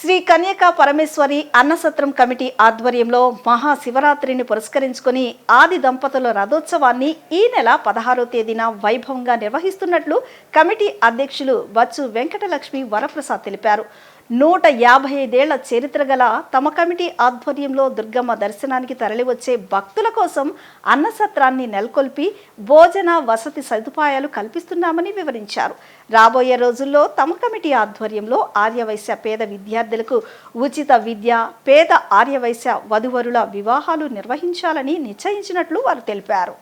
Shri Kanyaka Parameshwari Annasatram committee ఆధ్వర్యంలో మహాశివరాత్రిని పురస్కరించుకుని ఆది దంపతుల రథోత్సవాన్ని ఈ నెల పదహారో తేదీన వైభవంగా నిర్వహిస్తున్నట్లు కమిటీ అధ్యక్షులు బచ్చు వెంకటలక్ష్మి వరప్రసాద్ తెలిపారు. నూట యాభై ఐదేళ్ళ చరిత్ర గల తమ కమిటీ ఆధ్వర్యంలో దుర్గమ్మ దర్శనానికి తరలివచ్చే భక్తుల కోసం అన్నసత్రాన్ని నెలకొల్పి భోజన వసతి సదుపాయాలు కల్పిస్తున్నామని వివరించారు. రాబోయే రోజుల్లో తమ కమిటీ ఆధ్వర్యంలో ఆర్యవైశ్య పేద విద్యార్థులకు ఉచిత విద్య పేద ఆర్యవైశ్య వధువరుల వివాహాలు నిర్వహించాలని నిశ్చయించినట్లు వారు తెలిపారు.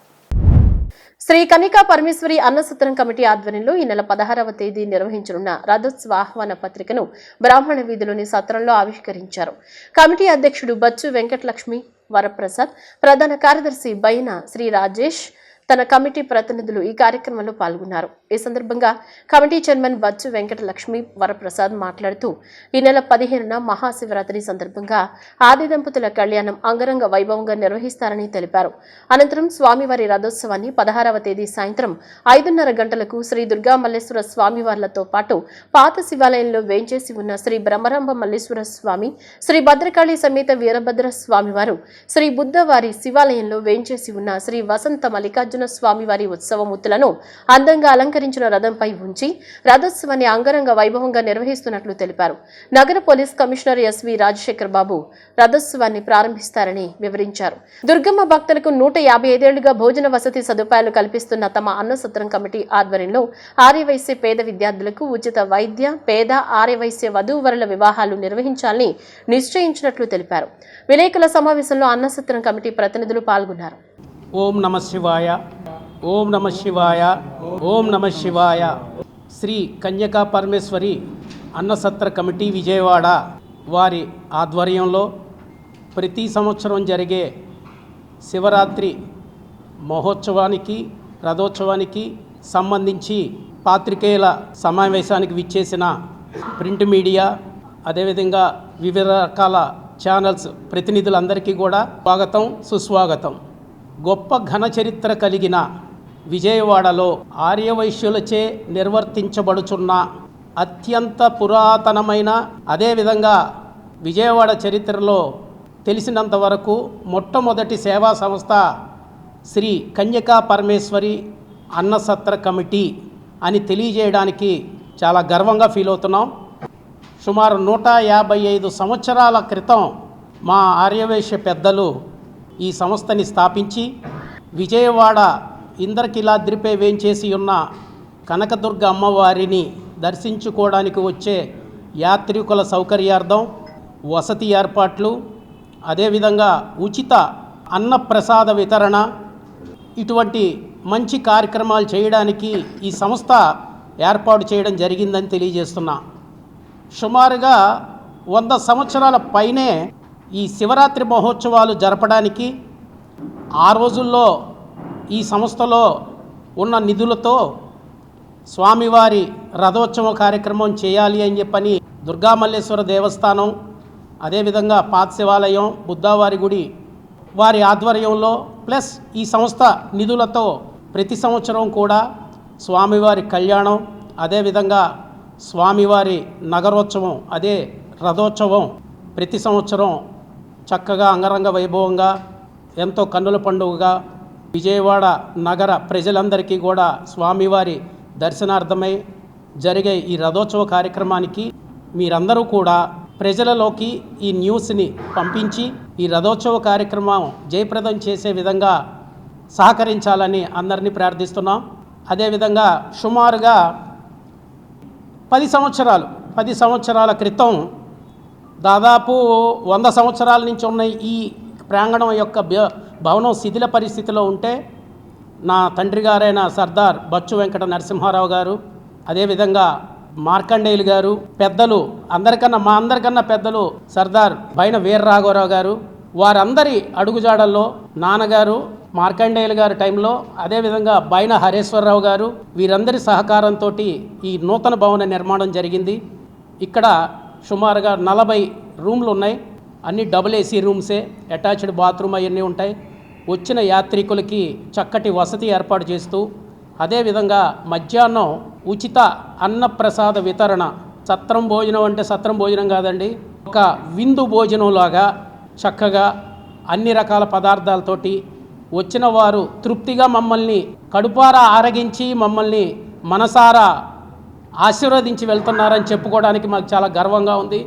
శ్రీ కనికా పరమేశ్వరి అన్నసత్రం కమిటీ ఆధ్వర్యంలో ఈ నెల పదహారవ తేదీ నిర్వహించనున్న రథోత్సవ ఆహ్వాన పత్రికను బ్రాహ్మణ వీధిలోని సత్రంలో ఆవిష్కరించారు. కమిటీ అధ్యక్షుడు బచ్చు వెంకటలక్ష్మి వరప్రసాద్ ప్రధాన కార్యదర్శి బైన శ్రీ రాజేష్ తన కమిటీ ప్రతినిధులు ఈ కార్యక్రమంలో పాల్గొన్నారు. ఈ సందర్భంగా కమిటీ చైర్మన్ బచ్చు వెంకటలక్ష్మి వరప్రసాద్ మాట్లాడుతూ ఈ నెల పదిహేనున మహాశివరాత్రి సందర్భంగా ఆది దంపతుల కళ్యాణం అంగరంగ వైభవంగా నిర్వహిస్తారని తెలిపారు. అనంతరం స్వామివారి రథోత్సవాన్ని పదహారవ తేదీ సాయంత్రం ఐదున్నర గంటలకు శ్రీ దుర్గా మల్లేశ్వర స్వామివార్లతో పాటు పాత శివాలయంలో వేంచేసి ఉన్న శ్రీ బ్రహ్మరాంబ మల్లేశ్వర స్వామి శ్రీ భద్రకాళి సమేత వీరభద్ర స్వామివారు శ్రీ బుద్ధవారి శివాలయంలో వేంచేసి ఉన్న శ్రీ వసంత మల్లికార్జున స్వామివారి ఉత్సవమూర్తులను అందంగా అలంకరించిన రథంపై ఉంచి రథోత్సవాన్ని అంగరంగ వైభవంగా నిర్వహిస్తున్నట్లు తెలిపారు. నగర police commissioner S V Rajasekhar Babu రథోత్సవాన్ని ప్రారంభిస్తారని వివరించారు. దుర్గమ్మ భక్తులకు నూట యాభై ఐదేళ్ళుగా భోజన వసతి సదుపాయాలు కల్పిస్తున్న తమ అన్నసత్రం కమిటీ ఆధ్వర్యంలో ఆర్యవైశ్య పేద విద్యార్థులకు ఉచిత వైద్య పేద ఆర్యవైశ్య వధూవరుల వివాహాలు నిర్వహించాలని నిశ్చయించినట్లు తెలిపారు. విలేకరుల సమావేశంలో అన్నసత్రం కమిటీ ప్రతినిధులు పాల్గొన్నారు. ఓం నమ శివాయ. ఓం నమ శివాయ. ఓం నమ శివాయ. శ్రీ కన్యకా పరమేశ్వరి అన్నసత్ర కమిటీ విజయవాడ వారి ఆధ్వర్యంలో ప్రతి సంవత్సరం జరిగే శివరాత్రి మహోత్సవానికి రథోత్సవానికి సంబంధించి పాత్రికేయుల సమావేశానికి విచ్చేసిన ప్రింట్ మీడియా అదేవిధంగా వివిధ రకాల ఛానల్స్ ప్రతినిధులందరికీ కూడా స్వాగతం సుస్వాగతం. గొప్ప ఘన చరిత్ర కలిగిన విజయవాడలో ఆర్యవైశ్యులచే నిర్వర్తించబడుచున్న అత్యంత పురాతనమైన అదేవిధంగా విజయవాడ చరిత్రలో తెలిసినంత వరకు మొట్టమొదటి సేవా సంస్థ శ్రీ కన్యకా పరమేశ్వరి అన్నసత్ర కమిటీ అని తెలియజేయడానికి చాలా గర్వంగా ఫీల్ అవుతున్నాం. సుమారు నూట యాభై ఐదు సంవత్సరాల క్రితం మా ఆర్యవైశ్య పెద్దలు ఈ సంస్థని స్థాపించి విజయవాడ ఇంద్రకిలాద్రిపై వేంచేసి ఉన్న కనకదుర్గ అమ్మవారిని దర్శించుకోవడానికి వచ్చే యాత్రికుల సౌకర్యార్థం వసతి ఏర్పాట్లు అదేవిధంగా ఉచిత అన్నప్రసాద వితరణ ఇటువంటి మంచి కార్యక్రమాలు చేయడానికి ఈ సంస్థ ఏర్పాటు చేయడం జరిగిందని తెలియజేస్తున్నా. సుమారుగా వంద సంవత్సరాల పైనే ఈ శివరాత్రి మహోత్సవాలు జరపడానికి ఆ రోజుల్లో ఈ సంస్థలో ఉన్న నిధులతో స్వామివారి రథోత్సవ కార్యక్రమం చేయాలి అని చెప్పని దుర్గామల్లేశ్వర దేవస్థానం అదేవిధంగా పాత శివాలయం బుద్ధావారి గుడి వారి ఆధ్వర్యంలో ప్లస్ ఈ సంస్థ నిధులతో ప్రతి సంవత్సరం కూడా స్వామివారి కళ్యాణం అదేవిధంగా స్వామివారి నగరోత్సవం అదే రథోత్సవం ప్రతి సంవత్సరం చక్కగా అంగరంగ వైభవంగా ఎంతో కన్నుల పండుగగా విజయవాడ నగర ప్రజలందరికీ కూడా స్వామివారి దర్శనార్థమై జరిగే ఈ రథోత్సవ కార్యక్రమానికి మీరందరూ కూడా ప్రజలలోకి ఈ న్యూస్ని పంపించి ఈ రథోత్సవ కార్యక్రమం జయప్రదం చేసే విధంగా సహకరించాలని అందరినీ ప్రార్థిస్తున్నాం. అదేవిధంగా సుమారుగా పది సంవత్సరాలు పది సంవత్సరాల క్రితం దాదాపు వంద సంవత్సరాల నుంచి ఉన్న ఈ ప్రాంగణం యొక్క భ- భవనం శిథిల పరిస్థితిలో ఉంటే నా తండ్రి గారైన సర్దార్ బచ్చు వెంకట నరసింహారావు గారు అదేవిధంగా మార్కండేయులు గారు పెద్దలు అందరికన్నా మా అందరికన్నా పెద్దలు సర్దార్ బైన వీరరాఘవరావు గారు వారందరి అడుగుజాడల్లో నాన్నగారు మార్కండేయులు గారి టైంలో అదేవిధంగా బైన హరేశ్వరరావు గారు వీరందరి సహకారంతో ఈ నూతన భవన నిర్మాణం జరిగింది. ఇక్కడ సుమారుగా నలభై రూమ్లు ఉన్నాయి. అన్ని డబుల్ ఏసీ రూమ్సే. అటాచ్డ్ బాత్రూమ్ అవన్నీ ఉంటాయి. వచ్చిన యాత్రికులకి చక్కటి వసతి ఏర్పాటు చేస్తూ అదేవిధంగా మధ్యాహ్నం ఉచిత అన్నప్రసాద వితరణ సత్రం భోజనం అంటే సత్రం భోజనం కాదండి ఒక విందు భోజనంలాగా చక్కగా అన్ని రకాల పదార్థాలతోటి వచ్చిన వారు తృప్తిగా మమ్మల్ని కడుపారా ఆరగించి మమ్మల్ని మనసారా ఆశీర్వదించి వెళ్తున్నారని చెప్పుకోవడానికి మాకు చాలా గర్వంగా ఉంది.